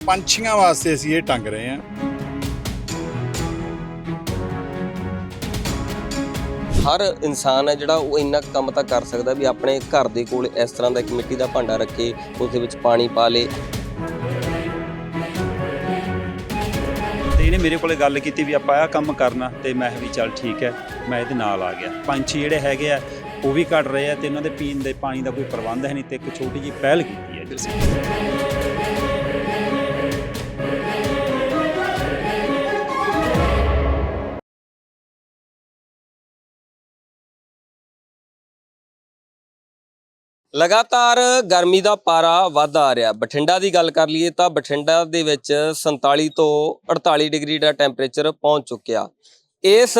ਪੰਛੀਆਂ ਵਾਸਤੇ ਅਸੀਂ ਇਹ ਟੰਗ ਰਹੇ ਹਾਂ। ਹਰ ਇਨਸਾਨ ਹੈ ਜਿਹੜਾ ਉਹ ਇੰਨਾ ਕੁ ਕੰਮ ਤਾਂ ਕਰ ਸਕਦਾ ਵੀ ਆਪਣੇ ਘਰ ਦੇ ਕੋਲ ਇਸ ਤਰ੍ਹਾਂ ਦਾ ਇੱਕ ਮਿੱਟੀ ਦਾ ਭਾਂਡਾ ਰੱਖੇ ਉਸ ਦੇ ਵਿੱਚ ਪਾਣੀ ਪਾ ਲੇ। ਤੇ ਇਹਨੇ ਮੇਰੇ ਕੋਲੇ ਗੱਲ ਕੀਤੀ ਵੀ ਆਪਾਂ ਆਹ ਕੰਮ ਕਰਨਾ ਤੇ ਮੈਂ ਕਿਹਾ ਵੀ ਚੱਲ ਠੀਕ ਹੈ ਮੈਂ ਇਹਦੇ ਨਾਲ ਆ ਗਿਆ। ਪੰਛੀ ਜਿਹੜੇ ਹੈਗੇ ਆ ਉਹ ਵੀ ਘਟ ਰਹੇ ਆ ਤੇ ਉਹਨਾਂ ਦੇ ਪੀਣ ਦੇ ਪਾਣੀ ਦਾ ਕੋਈ ਪ੍ਰਬੰਧ ਹੈ ਨਹੀਂ ਤੇ ਇੱਕ ਛੋਟੀ ਜਿਹੀ ਪਹਿਲ ਕੀਤੀ ਹੈ। ਜਿਸ ਲਗਾਤਾਰ ਗਰਮੀ ਦਾ ਪਾਰਾ ਵੱਧਦਾ ਆ ਰਿਹਾ। ਬਠਿੰਡਾ ਦੀ ਗੱਲ ਕਰ ਲਈਏ ਤਾਂ ਬਠਿੰਡਾ ਦੇ ਵਿੱਚ 47 ਤੋਂ 48 ਡਿਗਰੀ ਦਾ ਟੈਂਪਰੇਚਰ ਪਹੁੰਚ ਚੁੱਕਿਆ। ਇਸ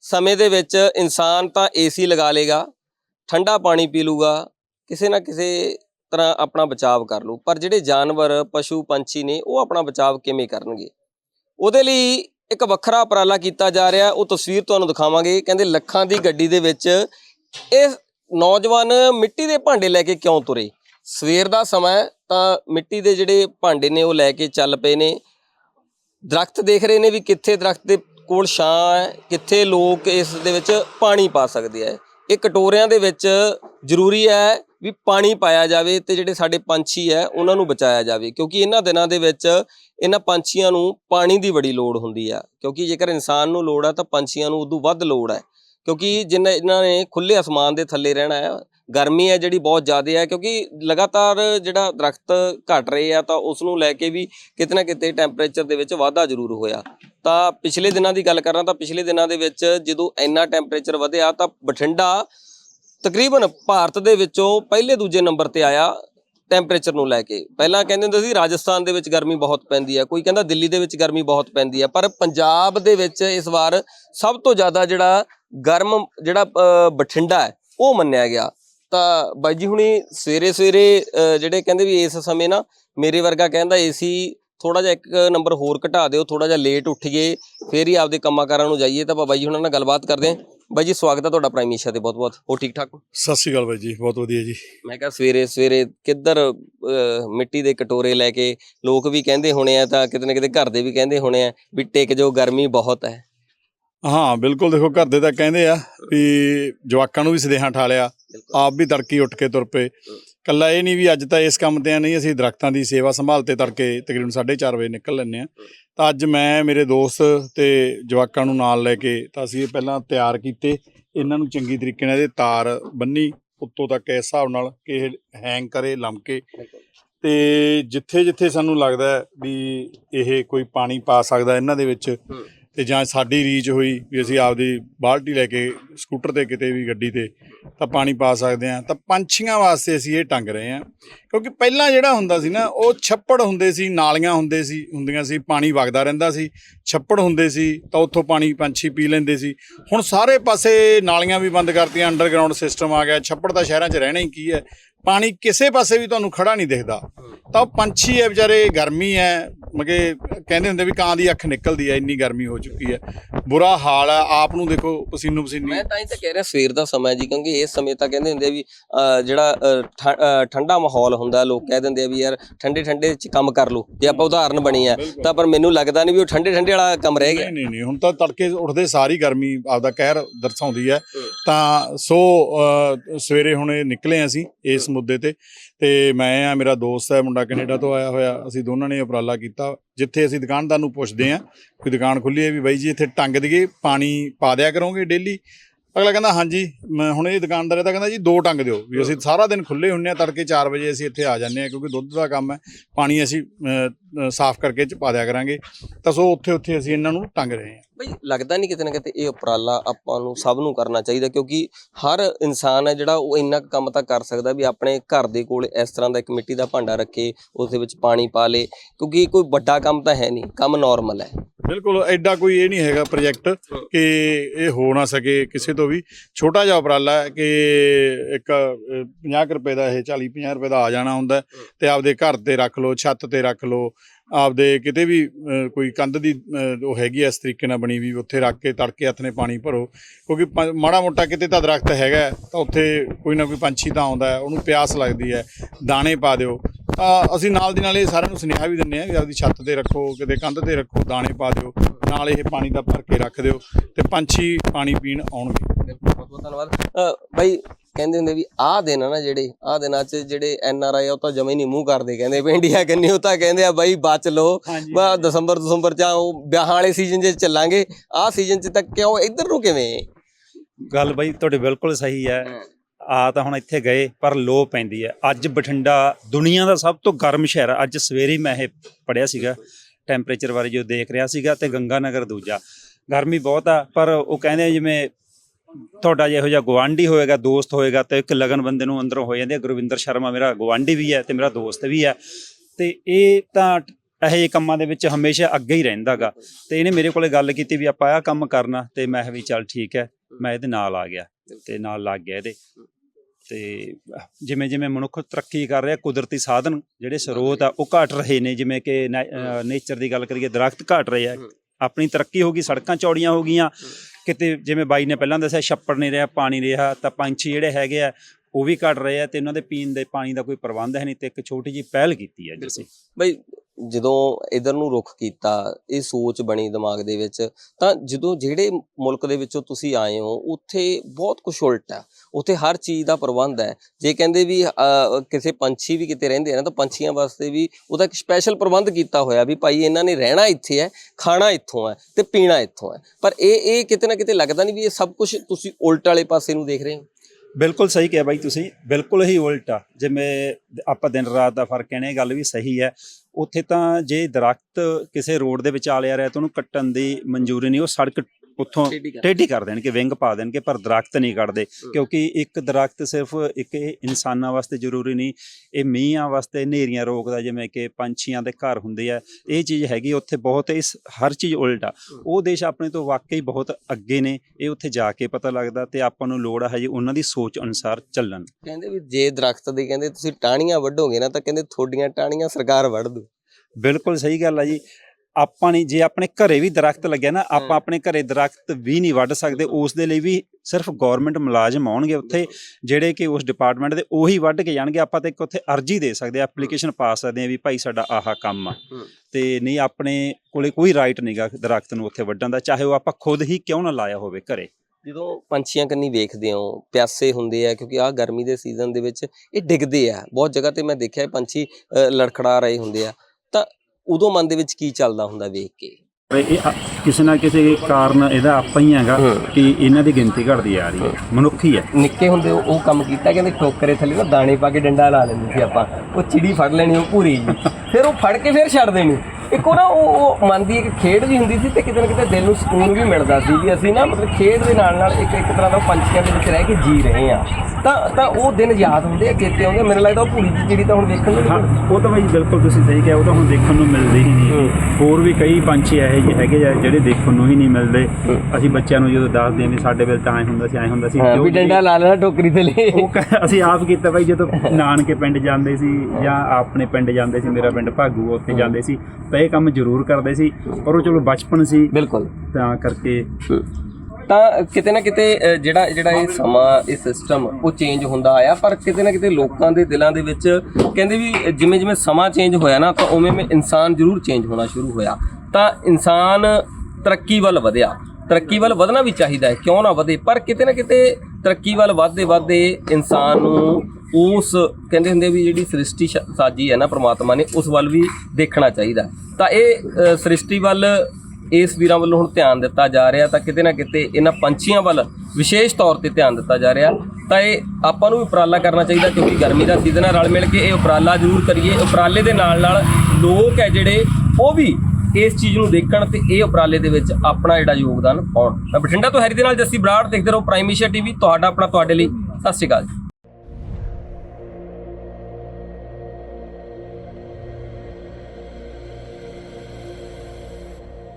ਸਮੇਂ ਦੇ ਵਿੱਚ ਇਨਸਾਨ ਤਾਂ ਏਸੀ ਲਗਾ ਲੇਗਾ ਠੰਡਾ ਪਾਣੀ ਪੀ ਲੂਗਾ ਕਿਸੇ ਨਾ ਕਿਸੇ ਤਰ੍ਹਾਂ ਆਪਣਾ ਬਚਾਅ ਕਰ ਲੂ ਪਰ ਜਿਹੜੇ ਜਾਨਵਰ, ਪਸ਼ੂ, ਪੰਛੀ ਨੇ, ਉਹ ਆਪਣਾ ਬਚਾਵ ਕਿਵੇਂ ਕਰਨਗੇ? ਉਹਦੇ ਲਈ ਇੱਕ ਵੱਖਰਾ ਉਪਰਾਲਾ ਕੀਤਾ ਜਾ ਰਿਹਾ। ਉਹ ਤਸਵੀਰ ਤੁਹਾਨੂੰ ਦਿਖਾਵਾਂਗੇ। ਕਹਿੰਦੇ ਲੱਖਾਂ ਦੀ ਗੱਡੀ ਦੇ ਵਿੱਚ ਇਹ ਨੌਜਵਾਨ ਮਿੱਟੀ ਦੇ ਭਾਂਡੇ ਲੈ ਕੇ ਕਿਉਂ ਤੁਰੇ? ਸਵੇਰ ਦਾ ਸਮਾਂ ਤਾਂ ਮਿੱਟੀ ਦੇ ਜਿਹੜੇ ਭਾਂਡੇ ਨੇ ਉਹ ਲੈ ਕੇ ਚੱਲ ਪਏ ਨੇ। ਦਰਖਤ ਦੇਖ ਰਹੇ ਨੇ ਵੀ ਕਿੱਥੇ ਦਰਖਤ ਦੇ ਕੋਲ ਛਾਂ ਹੈ, ਕਿੱਥੇ ਲੋਕ ਇਸ ਦੇ ਵਿੱਚ ਪਾਣੀ ਪਾ ਸਕਦੇ ਆ ਇਹ ਕਟੋਰਿਆਂ ਦੇ ਵਿੱਚ ਜ਼ਰੂਰੀ ਹੈ ਵੀ ਪਾਣੀ ਪਾਇਆ ਜਾਵੇ ਤੇ ਜਿਹੜੇ ਸਾਡੇ ਪੰਛੀ ਹੈ, ਉਹਨਾਂ ਨੂੰ ਬਚਾਇਆ ਜਾਵੇ, ਕਿਉਂਕਿ ਇਹਨਾਂ ਦਿਨਾਂ ਦੇ ਵਿੱਚ ਇਹਨਾਂ ਪੰਛੀਆਂ ਨੂੰ ਪਾਣੀ ਦੀ ਬੜੀ ਲੋੜ ਹੁੰਦੀ ਆ ਕਿਉਂਕਿ ਜੇਕਰ ਇਨਸਾਨ ਨੂੰ ਲੋੜ ਆ ਤਾਂ ਪੰਛੀਆਂ ਨੂੰ ਉਦੋਂ ਵੱਧ ਲੋੜ ਹੈ। ਕਿਉਂਕਿ ਜਿੰਨਾ ਇਹਨਾਂ ਨੇ ਖੁੱਲੇ ਅਸਮਾਨ ਦੇ ਥੱਲੇ ਰਹਿਣਾ ਹੈ, ਗਰਮੀ ਹੈ ਜਿਹੜੀ ਬਹੁਤ ਜ਼ਿਆਦਾ ਹੈ, ਕਿਉਂਕਿ ਲਗਾਤਾਰ ਜਿਹੜਾ ਦਰਖਤ ਘਟ ਰਹੇ ਆ ਤਾਂ ਉਸ ਨੂੰ ਲੈ ਕੇ ਵੀ ਕਿਤੇ ਨਾ ਕਿਤੇ ਟੈਂਪਰੇਚਰ ਦੇ ਵਿੱਚ ਵਾਧਾ ਜ਼ਰੂਰ ਹੋਇਆ। ਤਾਂ ਪਿਛਲੇ ਦਿਨਾਂ ਦੀ ਗੱਲ ਕਰਾਂ ਤਾਂ ਪਿਛਲੇ ਦਿਨਾਂ ਦੇ ਵਿੱਚ ਜਦੋਂ ਇੰਨਾ ਟੈਂਪਰੇਚਰ ਵਧਿਆ ਤਾਂ ਬਠਿੰਡਾ ਤਕਰੀਬਨ ਭਾਰਤ ਦੇ ਵਿੱਚੋਂ ਪਹਿਲੇ ਦੂਜੇ ਨੰਬਰ ਤੇ ਆਇਆ ਟੈਂਪਰੇਚਰ ਨੂੰ ਲੈ ਕੇ। ਪਹਿਲਾਂ ਕਹਿੰਦੇ ਹੁੰਦੇ ਸੀ ਰਾਜਸਥਾਨ ਦੇ ਵਿੱਚ ਗਰਮੀ ਬਹੁਤ ਪੈਂਦੀ ਹੈ, ਕੋਈ ਕਹਿੰਦਾ ਦਿੱਲੀ ਦੇ ਵਿੱਚ ਗਰਮੀ ਬਹੁਤ ਪੈਂਦੀ ਹੈ, ਪਰ ਪੰਜਾਬ ਦੇ ਵਿੱਚ ਇਸ ਵਾਰ ਸਭ ਤੋਂ ਜ਼ਿਆਦਾ ਜਿਹੜਾ ਗਰਮ ਜਿਹੜਾ ਬਠਿੰਡਾ ਹੈ ਉਹ ਮੰਨਿਆ ਗਿਆ। ਤਾਂ ਬਾਈ ਜੀ ਹੁਣੀ ਸਵੇਰੇ ਸਵੇਰੇ ਜਿਹੜੇ ਕਹਿੰਦੇ ਵੀ ਇਸ ਸਮੇਂ ਨਾ ਮੇਰੇ ਵਰਗਾ ਕਹਿੰਦਾ ਏਸੀ ਥੋੜਾ ਜਿਹਾ ਇੱਕ ਨੰਬਰ ਹੋਰ ਘਟਾ ਦਿਓ ਥੋੜਾ ਜਿਹਾ ਲੇਟ ਉੱਠੀਏ ਫੇਰ ਹੀ ਆਪਦੇ ਕੰਮਾਂ ਕਾਰਾਂ ਨੂੰ ਜਾਈਏ ਤਾਂ ਬਾਈ ਜੀ ਹੁਣਾਂ ਨਾਲ ਗੱਲਬਾਤ ਕਰਦੇ ਹਾਂ। ਬਾਈ ਜੀ ਸਵਾਗਤ ਹੈ ਤੁਹਾਡਾ ਪ੍ਰਾਈਮ ਏਸ਼ੀਆ ਤੇ ਬਹੁਤ ਬਹੁਤ ਹੋ ਠੀਕ ਠਾਕ? ਸਤਿ ਸ਼੍ਰੀ ਅਕਾਲ ਬਾਈ ਜੀ ਬਹੁਤ ਵਧੀਆ ਜੀ। ਮੈਂ ਕਿਹਾ ਸਵੇਰੇ ਸਵੇਰੇ ਕਿੱਧਰ ਮਿੱਟੀ ਦੇ ਕਟੋਰੇ ਲੈ ਕੇ ਲੋਕ ਵੀ ਕਹਿੰਦੇ ਹੋਣੇ ਆ ਤਾਂ ਕਿਤੇ ਨਾ ਕਿਤੇ ਘਰ ਦੇ ਵੀ ਕਹਿੰਦੇ ਹੋਣੇ ਆ ਵੀ ਟਿਕ ਜੋ ਗਰਮੀ ਬਹੁਤ ਹੈ। ਹਾਂ ਬਿਲਕੁਲ ਦੇਖੋ ਘਰ ਦੇ ਤਾਂ ਕਹਿੰਦੇ ਆ ਵੀ ਜਵਾਕਾਂ ਨੂੰ ਵੀ ਸਦੇਹਾਂ ਠਾ ਲਿਆ। ਆਪ ਵੀ ਤੜਕੀ ਉੱਠ ਕੇ ਤੁਰ ਪਏ। ਕੱਲਾ ਇਹ ਨਹੀਂ ਵੀ ਅੱਜ ਤਾਂ ਇਸ ਕੰਮ ਤੇ ਆ ਨਹੀਂ ਅਸੀਂ ਦਰਖਤਾਂ ਦੀ ਸੇਵਾ ਸੰਭਾਲ ਤੇ ਤੜਕੇ ਤਕਰੀਬਨ 4:30 ਵਜੇ ਨਿਕਲ ਲੈਂਦੇ ਆ। ਤਾਂ ਅੱਜ ਮੈਂ ਮੇਰੇ ਦੋਸਤ ਤੇ ਜਵਾਕਾਂ ਨੂੰ ਨਾਲ ਲੈ ਕੇ ਤਾਂ ਅਸੀਂ ਇਹ ਪਹਿਲਾਂ ਤਿਆਰ ਕੀਤੇ। ਇਹਨਾਂ ਨੂੰ ਚੰਗੀ ਤਰੀਕੇ ਨਾਲ ਇਹਦੇ ਤਾਰ ਬੰਨੀ ਉੱਤੋਂ ਤੱਕ ਇਸ ਹਿਸਾਬ ਨਾਲ ਕਿ ਇਹ ਹੈਂਗ ਕਰੇ ਲਮਕੇ। ਤੇ ਜਿੱਥੇ ਜਿੱਥੇ ਸਾਨੂੰ ਲੱਗਦਾ ਵੀ ਇਹ ਕੋਈ ਪਾਣੀ ਪਾ ਸਕਦਾ ਇਹਨਾਂ ਦੇ ਵਿੱਚ ਤੇ ਜਾਂ ਸਾਡੀ ਰੀਚ ਹੋਈ ਵੀ ਅਸੀਂ ਆਪਦੀ ਬਾਲਟੀ ਲੈ ਕੇ ਸਕੂਟਰ ਤੇ ਕਿਤੇ ਵੀ ਗੱਡੀ ਤੇ, ਤਾਂ ਪਾਣੀ ਪਾ ਸਕਦੇ ਆ ਤਾਂ ਪੰਛੀਆਂ ਵਾਸਤੇ ਅਸੀਂ ਇਹ ਟੰਗ ਰਹੇ ਆ ਕਿਉਂਕਿ ਪਹਿਲਾਂ ਜਿਹੜਾ ਹੁੰਦਾ ਸੀ ਨਾ, ਉਹ ਛੱਪੜ ਹੁੰਦੇ ਸੀ, ਨਾਲੀਆਂ ਹੁੰਦੇ ਸੀ, ਹੁੰਦੀਆਂ ਸੀ, ਪਾਣੀ ਵਗਦਾ ਰਹਿੰਦਾ ਸੀ। ਛੱਪੜ ਹੁੰਦੇ ਸੀ, ਤਾਂ ਉੱਥੋਂ ਪਾਣੀ ਪੰਛੀ ਪੀ ਲੈਂਦੇ ਸੀ। ਹੁਣ ਸਾਰੇ ਪਾਸੇ ਨਾਲੀਆਂ ਵੀ ਬੰਦ ਕਰਤੀਆਂ ਅੰਡਰਗਰਾਉਂਡ ਸਿਸਟਮ ਆ ਗਿਆ। ਛੱਪੜ ਤਾਂ ਸ਼ਹਿਰਾਂ 'ਚ ਰਹਿਣਾ ਹੀ ਕੀ ਹੈ? ਪਾਣੀ ਕਿਸੇ ਪਾਸੇ ਵੀ ਤੁਹਾਨੂੰ ਖੜਾ ਨਹੀਂ ਦਿਖਦਾ। ਤਾਂ ਪੰਛੀ ਹੈ ਵਿਚਾਰੇ ਗਰਮੀ ਹੈ। ਮਗੇ ਕਹਿੰਦੇ ਹੁੰਦੇ ਵੀ ਕਾਂ ਦੀ ਅੱਖ ਨਿਕਲਦੀ ਹੈ ਇੰਨੀ ਗਰਮੀ ਹੋ ਚੁੱਕੀ ਹੈ। ਬੁਰਾ ਹਾਲ ਹੈ। ਆਪ ਨੂੰ ਦੇਖੋ ਪਸੀਨੋ ਪਸੀਨੀ। ਮੈਂ ਤਾਂ ਹੀ ਤਾਂ ਕਹਿ ਰਿਹਾ ਸਵੇਰ ਦਾ ਸਮਾਂ ਜੀ ਕਿਉਂਕਿ ਇਸ ਸਮੇਂ ਤਾਂ ਕਹਿੰਦੇ ਹੁੰਦੇ ਵੀ ਜਿਹੜਾ ਠੰਡਾ ਮਾਹੌਲ ਹੁੰਦਾ ਲੋਕ ਕਹਿ ਦਿੰਦੇ ਆ ਵੀ ਯਾਰ ਠੰਡੇ ਠੰਡੇ ਚ ਕੰਮ ਕਰ ਲਓ। ਜੇ ਆਪਾਂ ਉਦਾਹਰਨ ਬਣੀ ਆ ਤਾਂ ਪਰ ਮੈਨੂੰ ਲੱਗਦਾ ਨਹੀਂ ਵੀ ਉਹ ਠੰਡੇ ਠੰਡੇ ਵਾਲਾ ਕੰਮ ਰਹਿ ਗਿਆ। ਨਹੀਂ ਨਹੀਂ ਹੁਣ ਤਾਂ ਤੜਕੇ ਉੱਠਦੇ ਸਾਰੀ ਗਰਮੀ ਆਪਦਾ ਕਹਿਰ ਦਰਸਾਉਂਦੀ ਹੈ। ਤਾਂ ਸੋ ਸਵੇਰੇ ਹੁਣ ਇਹ ਨਿਕਲੇ ਅਸੀਂ ਇਸ ਮੁੱਦੇ ਤੇ ਤੇ ਮੈਂ ਆ, ਮੇਰਾ ਦੋਸਤ ਹੈ ਮੁੰਡਾ ਕੈਨੇਡਾ ਤੋਂ ਆਇਆ ਹੋਇਆ, ਅਸੀਂ ਦੋਨਾਂ ਨੇ ਉਪਰਾਲਾ ਕੀਤਾ। ਜਿੱਥੇ ਅਸੀਂ ਦੁਕਾਨਦਾਰ ਨੂੰ ਪੁੱਛਦੇ ਆ ਕੋਈ ਦੁਕਾਨ ਖੁੱਲੀ ਹੈ ਵੀ ਬਾਈ ਜੀ, ਇੱਥੇ ਟੰਗ ਦਈਏ ਪਾਣੀ ਪਾ ਦਿਆ ਕਰੋਗੇ ਡੇਲੀ ਅਗਲਾ ਕਹਿੰਦਾ, ਹਾਂਜੀ, ਮੈਂ ਹੁਣ ਇਹ ਦੁਕਾਨਦਾਰ ਇਹ ਤਾਂ ਕਹਿੰਦਾ ਜੀ ਦੋ ਟੰਗ ਦਿਓ ਵੀ ਅਸੀਂ ਸਾਰਾ ਦਿਨ ਖੁੱਲੇ ਹੁੰਨੇ ਆ ਤੜਕੇ 4 ਵਜੇ ਅਸੀਂ ਇੱਥੇ ਆ ਜਾਂਦੇ ਆ ਕਿਉਂਕਿ ਦੁੱਧ ਦਾ ਕੰਮ ਹੈ, ਪਾਣੀ ਅਸੀਂ ਸਾਫ਼ ਕਰਕੇ ਚ ਪਾ ਦਿਆ ਕਰਾਂਗੇ। ਤਾਂ ਸੋ ਉੱਥੇ ਉੱਥੇ ਅਸੀਂ ਇਹਨਾਂ ਨੂੰ ਟੰਗ ਰਹੇ ਹਾਂ। ਬਈ, ਲੱਗਦਾ ਨਹੀਂ ਕਿਤੇ ਨਾ ਕਿਤੇ ਇਹ ਉਪਰਾਲਾ ਆਪਾਂ ਨੂੰ ਸਭ ਨੂੰ ਕਰਨਾ ਚਾਹੀਦਾ ਕਿਉਂਕਿ ਹਰ ਇਨਸਾਨ ਹੈ ਜਿਹੜਾ ਉਹ ਇੰਨਾ ਕੰਮ ਤਾਂ ਕਰ ਸਕਦਾ ਵੀ ਆਪਣੇ ਘਰ ਦੇ ਕੋਲ ਇਸ ਤਰ੍ਹਾਂ ਦਾ ਇੱਕ ਮਿੱਟੀ ਦਾ ਭਾਂਡਾ ਰੱਖੇ ਉਸ ਦੇ ਵਿੱਚ ਪਾਣੀ ਪਾ ਲੇ ਕਿਉਂਕਿ ਕੋਈ ਵੱਡਾ ਕੰਮ ਤਾਂ ਹੈ ਨਹੀਂ, ਕੰਮ ਨਾਰਮਲ ਹੈ। ਬਿਲਕੁਲ ਐਡਾ ਕੋਈ ਇਹ ਨਹੀਂ ਹੈਗਾ ਪ੍ਰੋਜੈਕਟ ਕਿ ਇਹ ਹੋ ਨਾ ਸਕੇ ਕਿਸੇ ਤੋਂ ਵੀ। ਛੋਟਾ ਜਿਹਾ ਉਪਰਾਲਾ ਹੈ ਕਿ ਇੱਕ ਅ, 50 ਕੁ ਰੁਪਏ ਦਾ ਇਹ 40 50 ਰੁਪਏ ਦਾ ਆ ਜਾਣਾ ਹੁੰਦਾ ਹੈ ਤੇ ਆਪਦੇ ਘਰ ਤੇ ਰੱਖ ਲਓ ਛੱਤ ਤੇ ਰੱਖ ਲਓ ਆਪਦੇ ਕਿਤੇ ਵੀ ਕੋਈ ਕੰਧ ਦੀ ਉਹ ਹੈਗੀ ਇਸ ਤਰੀਕੇ ਨਾਲ ਬਣੀ ਵੀ ਉੱਥੇ ਰੱਖ ਕੇ ਤੜਕੇ ਹੱਥ ਨੇ ਪਾਣੀ ਭਰੋ। ਕਿਉਂਕਿ ਮਾੜਾ ਮੋਟਾ ਕਿਤੇ ਤਾਂ ਦਰਖਤ ਹੈਗਾ ਤਾਂ ਉੱਥੇ ਕੋਈ ਨਾ ਕੋਈ ਪੰਛੀ ਤਾਂ ਆਉਂਦਾ ਉਹਨੂੰ ਪਿਆਸ ਲੱਗਦੀ ਹੈ ਦਾਣੇ ਪਾ ਦਿਓ। ਅਸੀਂ ਨਾਲ ਦੀ ਨਾਲ ਇਹ ਸਾਰਿਆਂ ਨੂੰ ਸੁਨੇਹਾ ਵੀ ਦਿੰਨੇ ਆ ਕਿ ਆਪਦੀ ਛੱਤ ਤੇ ਰੱਖੋ ਕਿਤੇ ਕੰਧ ਤੇ ਰੱਖੋ ਦਾਣੇ ਪਾ ਦਿਓ ਨਾਲ ਇਹ ਪਾਣੀ ਦਾ ਭਰ ਕੇ ਰੱਖ ਦਿਓ ਤੇ ਪੰਛੀ ਪਾਣੀ ਪੀਣ ਆਉਣਗੇ। ਬਿਲਕੁਲ ਬਹੁਤ ਬਹੁਤ ਧੰਨਵਾਦ। ਬਾਈ ਕਹਿੰਦੇ ਹੁੰਦੇ ਵੀ ਆਹ ਦਿਨ ਆ ਨਾ ਜਿਹੜੇ ਆਹ ਦਿਨਾਂ 'ਚ ਜਿਹੜੇ ਐਨ ਆਰ ਆਈ ਆ ਉਹ ਤਾਂ ਜਮੇ ਨਹੀਂ ਮੂੰਹ ਕਰਦੇ ਕਹਿੰਦੇ ਵੀ ਇੰਡੀਆ ਕੰਨੀ ਉਹ ਤਾਂ ਕਹਿੰਦੇ ਆ ਬਾਈ ਬਚ ਬਾ ਦਸੰਬਰ ਦਸੰਬਰ ਚ ਉਹ ਵਿਆਹਾਂ ਵਾਲੇ ਸੀਜ਼ਨ 'ਚ ਚੱਲਾਂਗੇ। ਆਹ ਸੀਜ਼ਨ 'ਚ ਤਾਂ ਕਿਉਂ ਇੱਧਰ ਨੂੰ ਕਿਵੇਂ ਗੱਲ ਬਾਈ ਤੁਹਾਡੀ ਬਿਲਕੁਲ ਸਹੀ ਹੈ। ਆ ਤਾਂ ਹੁਣ ਇੱਥੇ ਗਏ, ਪਰ ਲੋ ਪੈਂਦੀ ਹੈ। ਅੱਜ ਬਠਿੰਡਾ ਦੁਨੀਆ ਦਾ ਸਭ ਤੋਂ ਗਰਮ ਸ਼ਹਿਰ ਹੈ। ਅੱਜ ਸਵੇਰੇ ਮੈਂ ਇਹ ਪੜਿਆ ਸੀਗਾ ਟੈਂਪਰੇਚਰ ਬਾਰੇ ਜੋ ਦੇਖ ਰਿਹਾ ਸੀਗਾ ਤੇ ਗੰਗਾ ਨਗਰ ਦੂਜਾ। ਗਰਮੀ ਬਹੁਤ ਆ, ਪਰ ਉਹ ਕਹਿੰਦੇ ਆ ਜਿਵੇਂ ਤੁਹਾਡਾ ਜਿਹੋ ਜਿਹਾ ਗਵਾਂਢੀ ਹੋਏਗਾ, ਦੋਸਤ ਹੋਏਗਾ ਤੇ ਇੱਕ ਲਗਨ ਬੰਦੇ ਨੂੰ ਅੰਦਰੋਂ ਹੋ ਜਾਂਦੇ ਹੈ। ਗੁਰਵਿੰਦਰ ਸ਼ਰਮਾ ਮੇਰਾ ਗਵਾਂਢੀ ਵੀ ਹੈ ਤੇ ਮੇਰਾ ਦੋਸਤ ਵੀ ਹੈ। ਤੇ ਇਹ ਤਾਂ ਇਹੋ ਜਿਹੇ ਕੰਮਾਂ ਦੇ ਵਿੱਚ ਹਮੇਸ਼ਾ ਅੱਗੇ ਹੀ ਰਹਿੰਦਾਗਾ। ਤੇ ਇਹਨੇ ਮੇਰੇ ਕੋਲੇ ਗੱਲ ਕੀਤੀ ਵੀ ਆਪਾਂ ਆਹ ਕੰਮ ਕਰਨਾ ਤੇ ਮੈਂ ਵੀ ਚੱਲ ਠੀਕ ਹੈ, ਮੈਂ ਇਹਦੇ ਨਾਲ ਆ ਗਿਆ। ਤੇ ਨਾਲ ਲੱਗ ਗਿਆ ਇਹਦੇ। ਤੇ ਜਿਵੇਂ ਜਿਵੇਂ ਮਨੁੱਖ ਤਰੱਕੀ ਕਰ ਰਿਹਾ ਕੁਦਰਤੀ ਸਾਧਨ ਜਿਹੜੇ ਸਰੋਤ ਆ ਉਹ ਘਟ ਰਹੇ ਨੇ। ਜਿਵੇਂ ਕਿ ਨੇਚਰ ਦੀ ਗੱਲ ਕਰੀਏ ਦਰਖਤ ਘਟ ਰਹੇ ਆ। ਆਪਣੀ ਤਰੱਕੀ ਹੋ ਗਈ ਸੜਕਾਂ ਚੌੜੀਆਂ ਹੋ ਗਈਆਂ। ਕਿਤੇ ਜਿਵੇਂ ਬਾਈ ਨੇ ਪਹਿਲਾਂ ਦੱਸਿਆ ਛੱਪੜ ਨਹੀਂ ਰਿਹਾ ਪਾਣੀ ਨਹੀਂ ਰਿਹਾ ਤਾਂ ਪੰਛੀ ਜਿਹੜੇ ਹੈਗੇ ਆ ਉਹ ਵੀ ਘਟ ਰਹੇ ਆ ਤੇ ਉਹਨਾਂ ਦੇ ਪੀਣ ਦੇ ਪਾਣੀ ਦਾ ਕੋਈ ਪ੍ਰਬੰਧ ਹੈ ਨਹੀਂ ਤੇ ਇੱਕ ਛੋਟੀ ਜੀ ਪਹਿਲ ਕੀਤੀ ਹੈ ਜਿਵੇਂ ਬਈ ਜਦੋਂ ਇਧਰ ਨੂੰ ਰੁਖ ਕੀਤਾ, ਇਹ ਸੋਚ ਬਣੀ ਦਿਮਾਗ ਦੇ ਵਿੱਚ, ਤਾਂ ਜਦੋਂ ਜਿਹੜੇ ਮੁਲਕ ਦੇ ਵਿੱਚੋਂ ਤੁਸੀਂ ਆਏ ਹੋ, ਉੱਥੇ ਬਹੁਤ ਕੁਝ ਉਲਟ ਹੈ। ਉੱਥੇ ਹਰ ਚੀਜ਼ ਦਾ ਪ੍ਰਬੰਧ ਹੈ। ਜੇ ਕਹਿੰਦੇ ਵੀ ਕਿਸੇ ਪੰਛੀ ਵੀ ਕਿਤੇ ਰਹਿੰਦੇ ਆ ਨਾ, ਤਾਂ ਪੰਛੀਆਂ ਵਾਸਤੇ ਵੀ ਉਹਦਾ ਇੱਕ ਸਪੈਸ਼ਲ ਪ੍ਰਬੰਧ ਕੀਤਾ ਹੋਇਆ ਵੀ ਭਾਈ ਇਹਨਾਂ ਨੇ ਰਹਿਣਾ ਇੱਥੇ ਹੈ, ਖਾਣਾ ਇੱਥੋਂ ਹੈ ਤੇ ਪੀਣਾ ਇੱਥੋਂ ਹੈ। ਪਰ ਇਹ ਇਹ ਕਿਤੇ ਨਾ ਕਿਤੇ ਲੱਗਦਾ ਨਹੀਂ ਵੀ ਇਹ ਸਭ ਕੁਝ ਤੁਸੀਂ ਉਲਟ ਵਾਲੇ ਪਾਸੇ ਨੂੰ ਦੇਖ ਰਹੇ ਹੋ? ਬਿਲਕੁਲ ਸਹੀ ਕਿਹਾ ਬਾਈ ਤੁਸੀਂ, ਬਿਲਕੁਲ ਹੀ ਉਲਟਾ ਜਿਵੇਂ ਆਪਾਂ ਦਿਨ ਰਾਤ ਦਾ ਫ਼ਰਕ ਕਹਿੰਦੇ ਗੱਲ ਵੀ ਸਹੀ ਹੈ ਉੱਥੇ ਤਾਂ ਜੇ ਦਰਖਤ ਕਿਸੇ ਰੋਡ ਦੇ ਵਿੱਚ ਆ ਲਿਆ ਰਿਹਾ ਤਾਂ ਉਹਨੂੰ ਕੱਟਣ ਦੀ ਮਨਜ਼ੂਰੀ ਨਹੀਂ, ਉਹ ਸੜਕ ਉੱਥੋਂ ਟੇਢੀ ਕਰ ਦੇਣਗੇ ਵਿੰਗ ਪਾ ਦੇਣਗੇ ਪਰ ਦਰਖਤ ਨਹੀਂ ਕੱਟਦੇ ਕਿਉਂਕਿ ਇੱਕ ਦਰਖਤ ਸਿਰਫ ਇੱਕ ਇਨਸਾਨਾਂ ਵਾਸਤੇ ਜ਼ਰੂਰੀ ਨਹੀਂ ਇਹ ਮੀਂਹਾਂ ਵਾਸਤੇ ਹਨੇਰੀਆਂ ਰੋਕਦਾ ਜਿਵੇਂ ਕਿ ਪੰਛੀਆਂ ਦੇ ਘਰ ਹੁੰਦੇ ਆ। ਇਹ ਚੀਜ਼ ਹੈਗੀ ਉੱਥੇ ਬਹੁਤ ਇਸ ਹਰ ਚੀਜ਼ ਉਲਟਾ ਉਹ ਦੇਸ਼ ਆਪਣੇ ਤੋਂ ਵਾਕਈ ਬਹੁਤ ਅੱਗੇ ਨੇ ਇਹ ਉੱਥੇ ਜਾ ਕੇ ਪਤਾ ਲੱਗਦਾ ਤੇ ਆਪਾਂ ਨੂੰ ਲੋੜ ਆ ਹਜੇ ਉਹਨਾਂ ਦੀ ਸੋਚ ਅਨੁਸਾਰ ਚੱਲਣ। ਕਹਿੰਦੇ ਵੀ ਜੇ ਦਰਖਤ ਦੀ ਕਹਿੰਦੇ ਤੁਸੀਂ ਟਾਹਣੀਆਂ ਵੱਢੋਗੇ ਨਾ ਤਾਂ ਕਹਿੰਦੇ ਤੁਹਾਡੀਆਂ ਟਾਹਣੀਆਂ ਸਰਕਾਰ ਵੱਢ ਦੂ। ਬਿਲਕੁਲ ਸਹੀ ਗੱਲ ਆ ਜੀ। ਆਪਾਂ ਨਹੀਂ ਜੇ ਆਪਣੇ ਘਰੇ ਵੀ ਦਰਖਤ ਲੱਗਿਆ ਨਾ ਆਪਾਂ। ਆਪਣੇ ਘਰੇ ਦਰਖਤ ਵੀ ਨਹੀਂ ਵੱਢ ਸਕਦੇ। ਉਸ ਦੇ ਲਈ ਵੀ ਸਿਰਫ ਗਵਰਨਮੈਂਟ ਮੁਲਾਜ਼ਮ ਆਉਣਗੇ ਉੱਥੇ ਜਿਹੜੇ ਕਿ ਉਸ ਡਿਪਾਰਟਮੈਂਟ ਦੇ ਉਹੀ ਵੱਢ ਕੇ ਜਾਣਗੇ। ਆਪਾਂ ਤਾਂ ਇੱਕ ਉੱਥੇ ਅਰਜੀ ਦੇ ਸਕਦੇ ਆ ਐਪਲੀਕੇਸ਼ਨ ਪਾ ਸਕਦੇ ਆ ਵੀ ਭਾਈ ਸਾਡਾ ਆਹ ਕੰਮ ਆ। ਤੇ ਨਹੀਂ ਆਪਣੇ ਕੋਲੇ ਕੋਈ ਰਾਈਟ ਨਹੀਂਗਾ ਦਰਖਤ ਨੂੰ ਉੱਥੇ ਵੱਢਣ ਦਾ ਚਾਹੇ ਉਹ ਆਪਾਂ ਖੁਦ ਹੀ ਕਿਉਂ ਨਾ ਲਾਇਆ ਹੋਵੇ ਘਰੇ। ਜਦੋਂ ਪੰਛੀਆਂ ਕੰਨੀ ਵੇਖਦੇ ਹੋ ਪਿਆਸੇ ਹੁੰਦੇ ਆ ਕਿਉਂਕਿ ਆਹ ਗਰਮੀ ਦੇ ਸੀਜ਼ਨ ਦੇ ਵਿੱਚ ਇਹ ਡਿੱਗਦੇ ਆ। ਬਹੁਤ ਜਗ੍ਹਾ ਤੇ ਮੈਂ ਦੇਖਿਆ ਪੰਛੀ ਲੜਖੜਾ ਰਹੇ ਹੁੰਦੇ ਆ। ਤਾਂ ਉਦੋਂ ਮਨ ਦੇ ਵਿੱਚ ਕੀ ਚੱਲਦਾ ਹੁੰਦਾ ਵੇਖ ਕੇ? ਇਹ ਕਿਸੇ ਨਾ ਕਿਸੇ ਕਾਰਨ ਇਹਦਾ ਆਪਾਂ ਹੀ ਹੈਗਾ। ਕਿ ਇਹਨਾਂ ਦੀ ਗਿਣਤੀ ਘਟਦੀ ਆ ਰਹੀ ਹੈ ਮਨੁੱਖੀ ਹੈ। ਨਿੱਕੇ ਹੁੰਦੇ ਉਹ ਉਹ ਕੰਮ ਕੀਤਾ ਕਹਿੰਦੇ ਟੋਕਰੇ ਥੱਲੇ ਨਾ ਦਾਣੇ ਪਾ ਕੇ ਡੰਡਾ ਲਾ ਲੈਂਦੇ ਸੀ ਆਪਾਂ। ਉਹ ਚਿੜੀ ਫੜ ਲੈਣੀ ਉਹ ਪੂਰੀ ਜੀ ਫਿਰ ਉਹ ਫੜ ਕੇ ਫਿਰ ਛੱਡ ਦੇਣੀ। ਇੱਕ ਉਹ ਨਾ ਉਹ ਉਹ ਮਨ ਦੀ ਇੱਕ ਖੇਡ ਵੀ ਹੁੰਦੀ ਸੀ ਤੇ ਕਿਤੇ ਨਾ ਕਿਤੇ ਦਿਲ ਨੂੰ ਸਕੂਨ ਵੀ ਮਿਲਦਾ ਸੀ ਵੀ ਅਸੀਂ ਨਾ ਮਤਲਬ ਖੇਡ ਦੇ ਨਾਲ ਨਾਲ ਇੱਕ ਇੱਕ ਤਰ੍ਹਾਂ ਦਾ ਪੰਛੀਆਂ ਦੇ ਵਿੱਚ ਰਹਿ ਕੇ ਜੀ ਰਹੇ ਆ ਤਾਂ ਤਾਂ ਉਹ ਦਿਨ ਯਾਦ ਹੁੰਦੇ ਆ ਚੇਤੇ ਆਉਂਦੇ। ਮੈਨੂੰ ਲੱਗਦਾ ਉਹ ਪੂਰੀ ਜੀ ਚਿੜੀ ਤਾਂ ਹੁਣ ਦੇਖਣ ਨੂੰ ਨਹੀਂ ਹਾਂ ਮਿਲਦੀ। ਉਹ ਤਾਂ ਬਈ ਬਿਲਕੁਲ ਤੁਸੀਂ ਸਹੀ ਕਿਹਾ ਉਹ ਤਾਂ ਹੁਣ ਦੇਖਣ ਨੂੰ ਮਿਲਦੇ ਹੀ ਨਹੀਂ। ਹੋਰ ਵੀ ਕਈ ਪੰਛੀ ਇਹੋ ਜਿਹੇ ਹੈਗੇ ਆ ਜਿਹੜੇ ਦੇਖਣ ਨੂੰ ਹੀ ਨਹੀਂ ਮਿਲਦੇ। ਅਸੀਂ ਬੱਚਿਆਂ ਨੂੰ ਜਦੋਂ ਦੱਸਦੇ ਹਾਂ ਵੀ ਸਾਡੇ ਵੇਲੇ ਤਾਂ ਐ ਹੁੰਦਾ ਸੀ ਐ ਹੁੰਦਾ ਸੀ ਹਾਂ ਤੇ ਉਹ ਵੀ ਡੰਡਾ ਲਾ ਲੈਣਾ ਟੋਕਰੀ ਥੱਲੇ ਉਹ ਕ- ਅਸੀਂ ਆਪ ਕੀਤਾ ਬਾਈ ਜਦੋਂ ਨਾਨਕੇ ਪਿੰਡ ਜਾਂਦੇ ਸੀ ਜਾਂ ਆਪਣੇ ਪਿੰਡ ਜਾਂਦੇ ਸੀ ਮੇਰਾ ਪਿੰਡ ਭਾਗੂ ਉੱਥੇ ਜਾਂਦੇ ਸੀ ਤਾਂ ਇਹ ਕੰਮ ਜ਼ਰੂਰ ਕਰਦੇ ਸੀ। ਪਰ ਉਹ ਚਲੋ ਬਚਪਨ ਸੀ। ਬਿਲਕੁਲ। ਤਾਂ ਕਰਕੇ ਤਾਂ ਕਿਤੇ ਨਾ ਕਿਤੇ ਅ, ਜਿਹੜਾ ਜਿਹੜਾ ਇਹ ਸਮਾਂ ਇਹ ਸਿਸਟਮ ਉਹ ਚੇਂਜ ਹੁੰਦਾ ਆਇਆ ਪਰ ਕਿਤੇ ਨਾ ਕਿਤੇ ਲੋਕਾਂ ਦੇ ਦਿਲਾਂ ਦੇ ਵਿੱਚ ਕਹਿੰਦੇ ਵੀ ਜਿਵੇਂ ਜਿਵੇਂ ਸਮਾਂ ਚੇਂਜ ਹੋਇਆ ਨਾ ਤਾਂ ਉਵੇਂ ਉਵੇਂ ਇਨਸਾਨ ਜ਼ਰੂਰ ਚੇਂਜ ਹੋਣਾ ਸ਼ੁਰੂ ਹੋਇਆ। ਤਾਂ ਇਨਸਾਨ ਤਰੱਕੀ ਵੱਲ ਵਧਿਆ। ਤਰੱਕੀ ਵੱਲ ਵਧਣਾ ਵੀ ਚਾਹੀਦਾ ਹੈ ਕਿਉਂ ਨਾ ਵਧੇ? ਪਰ ਕਿਤੇ ਨਾ ਕਿਤੇ ਤਰੱਕੀ ਵੱਲ ਵਧਦੇ ਵਧਦੇ ਇਨਸਾਨ ਨੂੰ ਉਸ ਕਹਿੰਦੇ ਹੁੰਦੇ ਵੀ ਜਿਹੜੀ ਸ੍ਰਿਸ਼ਟੀ ਸ਼- ਸਾਜੀ ਹੈ ਨਾ ਪ੍ਰਮਾਤਮਾ ਨੇ ਉਸ ਵੱਲ ਵੀ ਦੇਖਣਾ ਚਾਹੀਦਾ। ਤਾਂ ਇਹ ਅ, ਸ੍ਰਿਸ਼ਟੀ ਵੱਲ ਇਸ ਵੀਰਾਂ ਵੱਲੋਂ ਹੁਣ ਧਿਆਨ ਦਿੱਤਾ ਜਾ ਰਿਹਾ ਤਾਂ ਕਿਤੇ ਨਾ ਕਿਤੇ ਇਹਨਾਂ ਪੰਛੀਆਂ ਵੱਲ ਵਿਸ਼ੇਸ਼ ਤੌਰ ਤੇ ਧਿਆਨ ਦਿੱਤਾ ਜਾ ਰਿਹਾ। ਤਾਂ ਇਹ ਆਪਾਂ ਨੂੰ ਵੀ ਉਪਰਾਲਾ ਕਰਨਾ ਚਾਹੀਦਾ ਕਿਉਂਕਿ ਗਰਮੀ ਦਾ ਸੀਜ਼ਨ ਹੈ, ਰਲ ਮਿਲ ਕੇ ਇਹ ਉਪਰਾਲਾ ਜ਼ਰੂਰ ਕਰੀਏ। ਉਪਰਾਲੇ ਦੇ ਨਾਲ ਨਾਲ ਲੋਕ ਹੈ ਜਿਹੜੇ, ਉਹ ਵੀ ਇਸ ਚੀਜ਼ ਨੂੰ ਦੇਖਣ ਤੇ ਇਹ ਉਪਰਾਲੇ ਦੇ ਵਿੱਚ ਆਪਣਾ ਜਿਹੜਾ ਯੋਗਦਾਨ ਪਾਉਣ। ਮੈਂ ਬਠਿੰਡਾ ਤੋਂ ਹੈਰੀ ਦੇ ਨਾਲ ਜੱਸੀ ਬਰਾੜ, ਦੇਖਦੇ ਰਹੋ ਪ੍ਰਾਈਮ ਏਸ਼ੀਆ ਟੀਵੀ, ਤੁਹਾਡਾ ਆਪਣਾ, ਤੁਹਾਡੇ ਲਈ ਸਤਿ ਸ਼੍ਰੀ ਅਕਾਲ ਜੀ।